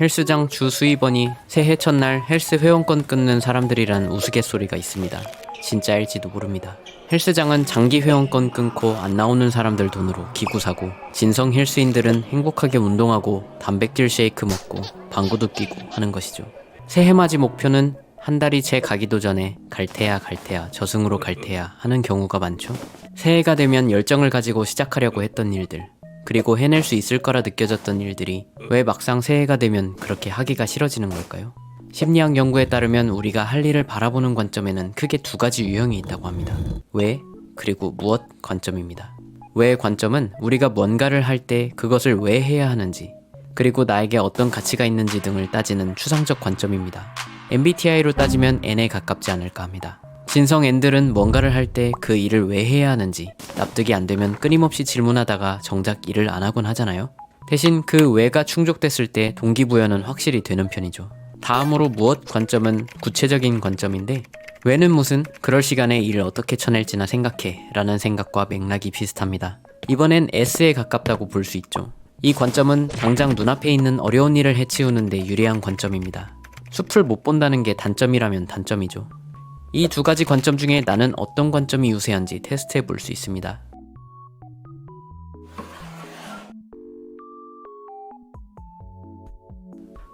헬스장 주 수입원이 새해 첫날 헬스 회원권 끊는 사람들이란 우스갯소리가 있습니다. 진짜일지도 모릅니다. 헬스장은 장기 회원권 끊고 안 나오는 사람들 돈으로 기구 사고 진성 헬스인들은 행복하게 운동하고 단백질 쉐이크 먹고 방구도 끼고 하는 것이죠. 새해 맞이 목표는 한 달이 채 가기도 전에 갈테야 갈테야 저승으로 갈테야 하는 경우가 많죠. 새해가 되면 열정을 가지고 시작하려고 했던 일들 그리고 해낼 수 있을 거라 느껴졌던 일들이 왜 막상 새해가 되면 그렇게 하기가 싫어지는 걸까요? 심리학 연구에 따르면 우리가 할 일을 바라보는 관점에는 크게 두 가지 유형이 있다고 합니다. 왜, 그리고 무엇 관점입니다. 왜 관점은 우리가 뭔가를 할 때 그것을 왜 해야 하는지, 그리고 나에게 어떤 가치가 있는지 등을 따지는 추상적 관점입니다. MBTI로 따지면 N에 가깝지 않을까 합니다. 진성 N들은 뭔가를 할 때 그 일을 왜 해야 하는지 납득이 안 되면 끊임없이 질문하다가 정작 일을 안 하곤 하잖아요. 대신 그 왜가 충족됐을 때 동기부여는 확실히 되는 편이죠. 다음으로 무엇 관점은 구체적인 관점인데 왜는 무슨 그럴 시간에 일을 어떻게 쳐낼지나 생각해 라는 생각과 맥락이 비슷합니다. 이번엔 S에 가깝다고 볼 수 있죠. 이 관점은 당장 눈앞에 있는 어려운 일을 해치우는데 유리한 관점입니다. 숲을 못 본다는 게 단점이라면 단점이죠. 이 두 가지 관점 중에 나는 어떤 관점이 유세한지 테스트해 볼 수 있습니다.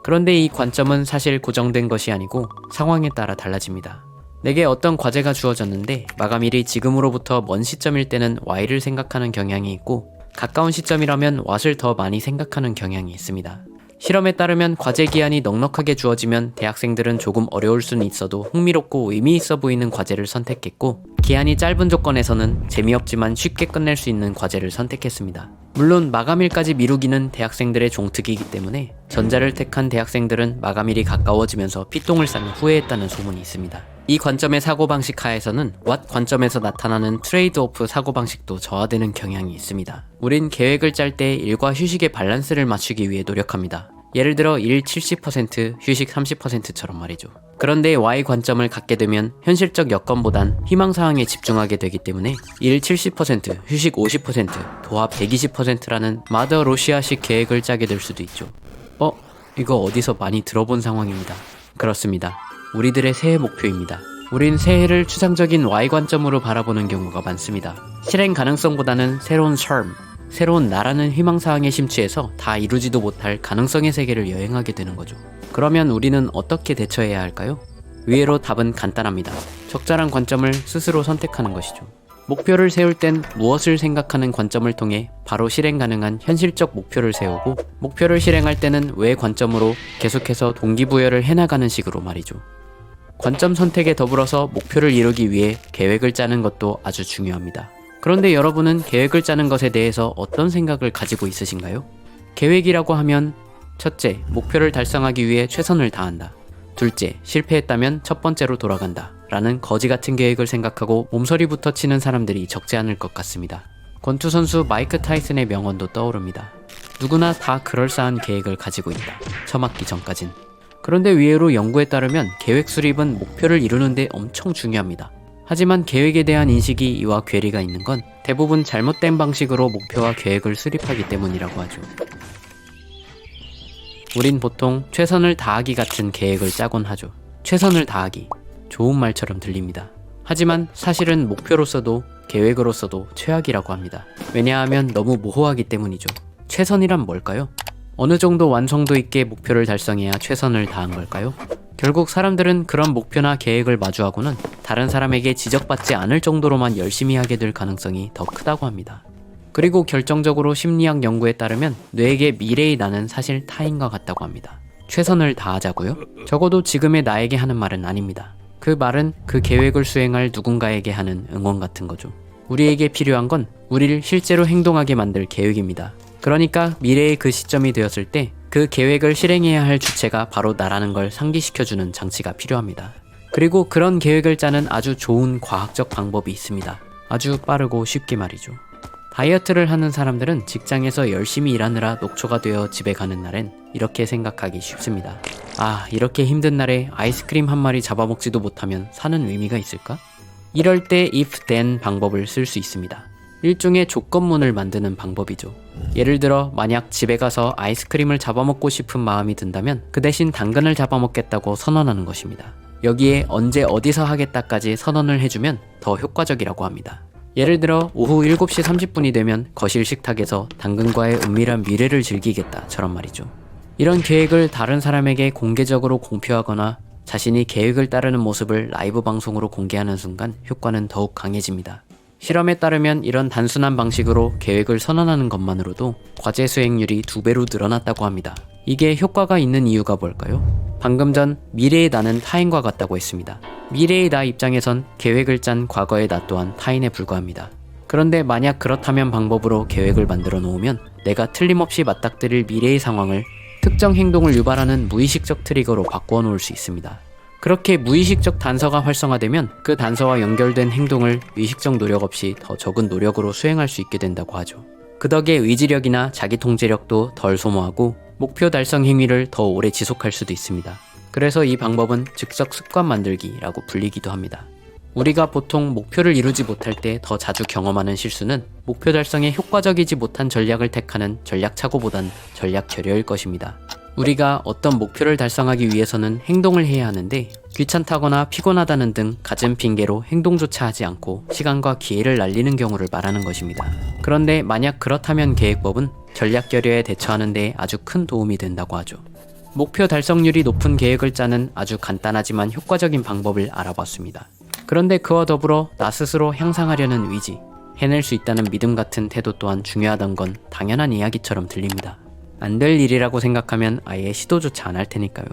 그런데 이 관점은 사실 고정된 것이 아니고 상황에 따라 달라집니다. 내게 어떤 과제가 주어졌는데 마감일이 지금으로부터 먼 시점일 때는 Y를 생각하는 경향이 있고 가까운 시점이라면 what을 더 많이 생각하는 경향이 있습니다. 실험에 따르면 과제 기한이 넉넉하게 주어지면 대학생들은 조금 어려울 수는 있어도 흥미롭고 의미 있어 보이는 과제를 선택했고 기한이 짧은 조건에서는 재미없지만 쉽게 끝낼 수 있는 과제를 선택했습니다. 물론 마감일까지 미루기는 대학생들의 종특이기 때문에 전자를 택한 대학생들은 마감일이 가까워지면서 피똥을 싸며 후회했다는 소문이 있습니다. 이 관점의 사고방식 하에서는 what 관점에서 나타나는 트레이드 오프 사고방식도 저하되는 경향이 있습니다. 우린 계획을 짤 때 일과 휴식의 밸런스를 맞추기 위해 노력합니다. 예를 들어 일 70%, 휴식 30%처럼 말이죠. 그런데 Y 관점을 갖게 되면 현실적 여건보단 희망사항에 집중하게 되기 때문에 일 70%, 휴식 50%, 도합 120%라는 마더 로시아식 계획을 짜게 될 수도 있죠. 어? 이거 어디서 많이 들어본 상황입니다. 그렇습니다. 우리들의 새해 목표입니다. 우린 새해를 추상적인 Y 관점으로 바라보는 경우가 많습니다. 실행 가능성보다는 새로운 삶, 새로운 나라는 희망사항에 심취해서 다 이루지도 못할 가능성의 세계를 여행하게 되는 거죠. 그러면 우리는 어떻게 대처해야 할까요? 의외로 답은 간단합니다. 적절한 관점을 스스로 선택하는 것이죠. 목표를 세울 땐 무엇을 생각하는 관점을 통해 바로 실행 가능한 현실적 목표를 세우고 목표를 실행할 때는 왜 관점으로 계속해서 동기부여를 해나가는 식으로 말이죠. 관점 선택에 더불어서 목표를 이루기 위해 계획을 짜는 것도 아주 중요합니다. 그런데 여러분은 계획을 짜는 것에 대해서 어떤 생각을 가지고 있으신가요? 계획이라고 하면 첫째, 목표를 달성하기 위해 최선을 다한다. 둘째, 실패했다면 첫 번째로 돌아간다. 라는 거지 같은 계획을 생각하고 몸서리부터 치는 사람들이 적지 않을 것 같습니다. 권투 선수 마이크 타이슨의 명언도 떠오릅니다. 누구나 다 그럴싸한 계획을 가지고 있다. 처맞기 전까진. 그런데 의외로 연구에 따르면 계획 수립은 목표를 이루는데 엄청 중요합니다. 하지만 계획에 대한 인식이 이와 괴리가 있는 건 대부분 잘못된 방식으로 목표와 계획을 수립하기 때문이라고 하죠. 우린 보통 최선을 다하기 같은 계획을 짜곤 하죠. 최선을 다하기. 좋은 말처럼 들립니다. 하지만 사실은 목표로서도 계획으로서도 최악이라고 합니다. 왜냐하면 너무 모호하기 때문이죠. 최선이란 뭘까요? 어느 정도 완성도 있게 목표를 달성해야 최선을 다한 걸까요? 결국 사람들은 그런 목표나 계획을 마주하고는 다른 사람에게 지적받지 않을 정도로만 열심히 하게 될 가능성이 더 크다고 합니다. 그리고 결정적으로 심리학 연구에 따르면 뇌에게 미래의 나는 사실 타인 것 같다고 합니다. 최선을 다하자고요? 적어도 지금의 나에게 하는 말은 아닙니다. 그 말은 그 계획을 수행할 누군가에게 하는 응원 같은 거죠. 우리에게 필요한 건 우리를 실제로 행동하게 만들 계획입니다. 그러니까 미래의 그 시점이 되었을 때 그 계획을 실행해야 할 주체가 바로 나라는 걸 상기시켜주는 장치가 필요합니다. 그리고 그런 계획을 짜는 아주 좋은 과학적 방법이 있습니다. 아주 빠르고 쉽게 말이죠. 다이어트를 하는 사람들은 직장에서 열심히 일하느라 녹초가 되어 집에 가는 날엔 이렇게 생각하기 쉽습니다. 아, 이렇게 힘든 날에 아이스크림 한 마리 잡아먹지도 못하면 사는 의미가 있을까? 이럴 때 if then 방법을 쓸 수 있습니다. 일종의 조건문을 만드는 방법이죠. 예를 들어 만약 집에 가서 아이스크림을 잡아먹고 싶은 마음이 든다면 그 대신 당근을 잡아먹겠다고 선언하는 것입니다. 여기에 언제 어디서 하겠다까지 선언을 해주면 더 효과적이라고 합니다. 예를 들어 오후 7시 30분이 되면 거실 식탁에서 당근과의 은밀한 미래를 즐기겠다처럼 말이죠. 이런 계획을 다른 사람에게 공개적으로 공표하거나 자신이 계획을 따르는 모습을 라이브 방송으로 공개하는 순간 효과는 더욱 강해집니다. 실험에 따르면 이런 단순한 방식으로 계획을 선언하는 것만으로도 과제 수행률이 두 배로 늘어났다고 합니다. 이게 효과가 있는 이유가 뭘까요? 방금 전 미래의 나는 타인과 같다고 했습니다. 미래의 나 입장에선 계획을 짠 과거의 나 또한 타인에 불과합니다. 그런데 만약 그렇다면 방법으로 계획을 만들어 놓으면 내가 틀림없이 맞닥뜨릴 미래의 상황을 특정 행동을 유발하는 무의식적 트리거로 바꾸어 놓을 수 있습니다. 그렇게 무의식적 단서가 활성화되면 그 단서와 연결된 행동을 의식적 노력 없이 더 적은 노력으로 수행할 수 있게 된다고 하죠. 그 덕에 의지력이나 자기 통제력도 덜 소모하고 목표 달성 행위를 더 오래 지속할 수도 있습니다. 그래서 이 방법은 즉석 습관 만들기라고 불리기도 합니다. 우리가 보통 목표를 이루지 못할 때 더 자주 경험하는 실수는 목표 달성에 효과적이지 못한 전략을 택하는 전략 착오보단 전략 결여일 것입니다. 우리가 어떤 목표를 달성하기 위해서는 행동을 해야 하는데 귀찮다거나 피곤하다는 등 갖은 핑계로 행동조차 하지 않고 시간과 기회를 날리는 경우를 말하는 것입니다. 그런데 만약 그렇다면 계획법은 전략 결여에 대처하는 데 아주 큰 도움이 된다고 하죠. 목표 달성률이 높은 계획을 짜는 아주 간단하지만 효과적인 방법을 알아봤습니다. 그런데 그와 더불어 나 스스로 향상하려는 의지, 해낼 수 있다는 믿음 같은 태도 또한 중요하던 건 당연한 이야기처럼 들립니다. 안 될 일이라고 생각하면 아예 시도조차 안 할 테니까요.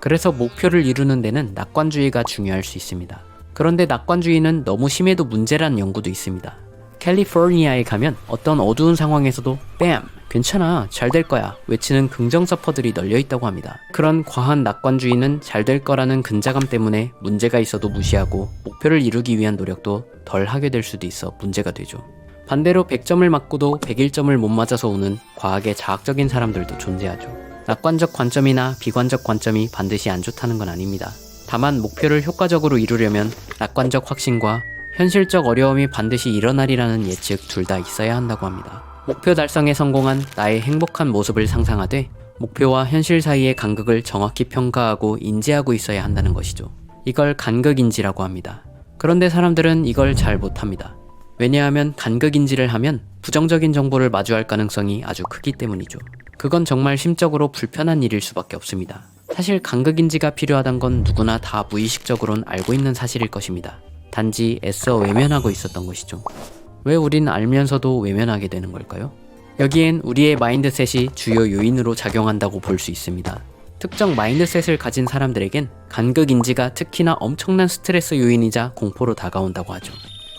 그래서 목표를 이루는 데는 낙관주의가 중요할 수 있습니다. 그런데 낙관주의는 너무 심해도 문제라는 연구도 있습니다. 캘리포니아에 가면 어떤 어두운 상황에서도 뺨! 괜찮아, 잘 될 거야 외치는 긍정 서퍼들이 널려 있다고 합니다. 그런 과한 낙관주의는 잘 될 거라는 근자감 때문에 문제가 있어도 무시하고 목표를 이루기 위한 노력도 덜 하게 될 수도 있어 문제가 되죠. 반대로 100점을 맞고도 101점을 못 맞아서 오는 과하게 자학적인 사람들도 존재하죠. 낙관적 관점이나 비관적 관점이 반드시 안 좋다는 건 아닙니다. 다만 목표를 효과적으로 이루려면 낙관적 확신과 현실적 어려움이 반드시 일어나리라는 예측 둘 다 있어야 한다고 합니다. 목표 달성에 성공한 나의 행복한 모습을 상상하되 목표와 현실 사이의 간극을 정확히 평가하고 인지하고 있어야 한다는 것이죠. 이걸 간극인지라고 합니다. 그런데 사람들은 이걸 잘 못합니다. 왜냐하면 간극인지를 하면 부정적인 정보를 마주할 가능성이 아주 크기 때문이죠. 그건 정말 심적으로 불편한 일일 수밖에 없습니다. 사실 간극인지가 필요하단 건 누구나 다 무의식적으론 알고 있는 사실일 것입니다. 단지 애써 외면하고 있었던 것이죠. 왜 우린 알면서도 외면하게 되는 걸까요? 여기엔 우리의 마인드셋이 주요 요인으로 작용한다고 볼 수 있습니다. 특정 마인드셋을 가진 사람들에겐 간극인지가 특히나 엄청난 스트레스 요인이자 공포로 다가온다고 하죠.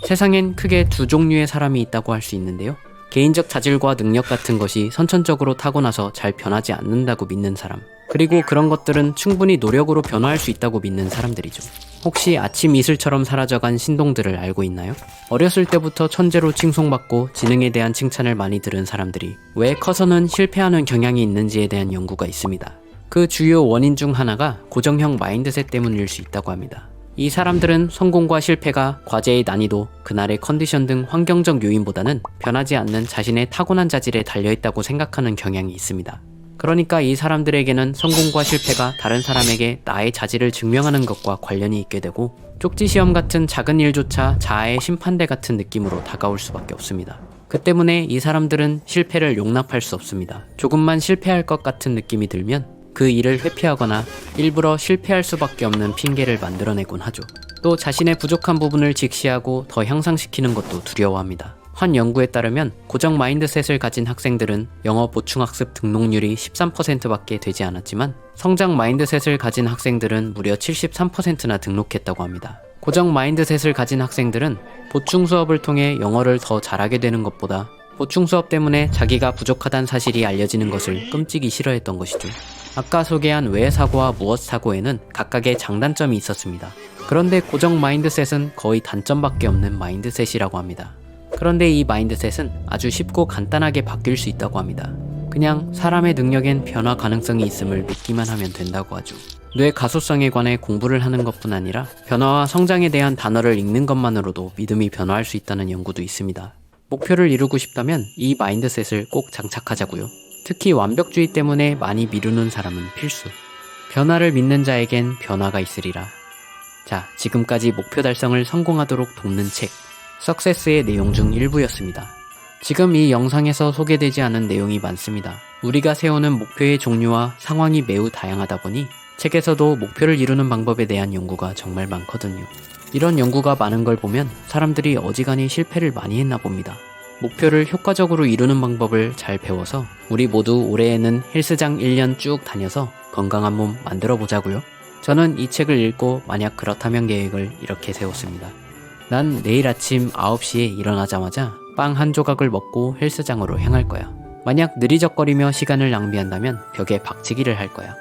세상엔 크게 두 종류의 사람이 있다고 할 수 있는데요. 개인적 자질과 능력 같은 것이 선천적으로 타고나서 잘 변하지 않는다고 믿는 사람. 그리고 그런 것들은 충분히 노력으로 변화할 수 있다고 믿는 사람들이죠. 혹시 아침 이슬처럼 사라져간 신동들을 알고 있나요? 어렸을 때부터 천재로 칭송받고 지능에 대한 칭찬을 많이 들은 사람들이 왜 커서는 실패하는 경향이 있는지에 대한 연구가 있습니다. 그 주요 원인 중 하나가 고정형 마인드셋 때문일 수 있다고 합니다. 이 사람들은 성공과 실패가 과제의 난이도, 그날의 컨디션 등 환경적 요인보다는 변하지 않는 자신의 타고난 자질에 달려있다고 생각하는 경향이 있습니다. 그러니까 이 사람들에게는 성공과 실패가 다른 사람에게 나의 자질을 증명하는 것과 관련이 있게 되고 쪽지 시험 같은 작은 일조차 자아의 심판대 같은 느낌으로 다가올 수밖에 없습니다. 그 때문에 이 사람들은 실패를 용납할 수 없습니다. 조금만 실패할 것 같은 느낌이 들면 그 일을 회피하거나 일부러 실패할 수밖에 없는 핑계를 만들어내곤 하죠. 또 자신의 부족한 부분을 직시하고 더 향상시키는 것도 두려워합니다. 한 연구에 따르면 고정 마인드셋을 가진 학생들은 영어 보충학습 등록률이 13%밖에 되지 않았지만 성장 마인드셋을 가진 학생들은 무려 73%나 등록했다고 합니다. 고정 마인드셋을 가진 학생들은 보충 수업을 통해 영어를 더 잘하게 되는 것보다 보충 수업 때문에 자기가 부족하다는 사실이 알려지는 것을 끔찍이 싫어했던 것이죠. 아까 소개한 왜 사고와 무엇 사고에는 각각의 장단점이 있었습니다. 그런데 고정 마인드셋은 거의 단점밖에 없는 마인드셋이라고 합니다. 그런데 이 마인드셋은 아주 쉽고 간단하게 바뀔 수 있다고 합니다. 그냥 사람의 능력엔 변화 가능성이 있음을 믿기만 하면 된다고 하죠. 뇌 가소성에 관해 공부를 하는 것뿐 아니라 변화와 성장에 대한 단어를 읽는 것만으로도 믿음이 변화할 수 있다는 연구도 있습니다. 목표를 이루고 싶다면 이 마인드셋을 꼭 장착하자고요. 특히 완벽주의 때문에 많이 미루는 사람은 필수. 변화를 믿는 자에겐 변화가 있으리라. 자, 지금까지 목표 달성을 성공하도록 돕는 책, 석세스의 내용 중 일부였습니다. 지금 이 영상에서 소개되지 않은 내용이 많습니다. 우리가 세우는 목표의 종류와 상황이 매우 다양하다 보니 책에서도 목표를 이루는 방법에 대한 연구가 정말 많거든요. 이런 연구가 많은 걸 보면 사람들이 어지간히 실패를 많이 했나 봅니다. 목표를 효과적으로 이루는 방법을 잘 배워서 우리 모두 올해에는 헬스장 1년 쭉 다녀서 건강한 몸 만들어 보자고요. 저는 이 책을 읽고 만약 그렇다면 계획을 이렇게 세웠습니다. 난 내일 아침 9시에 일어나자마자 빵 한 조각을 먹고 헬스장으로 향할 거야. 만약 느리적거리며 시간을 낭비한다면 벽에 박치기를 할 거야.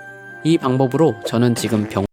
이 방법으로 저는 지금 병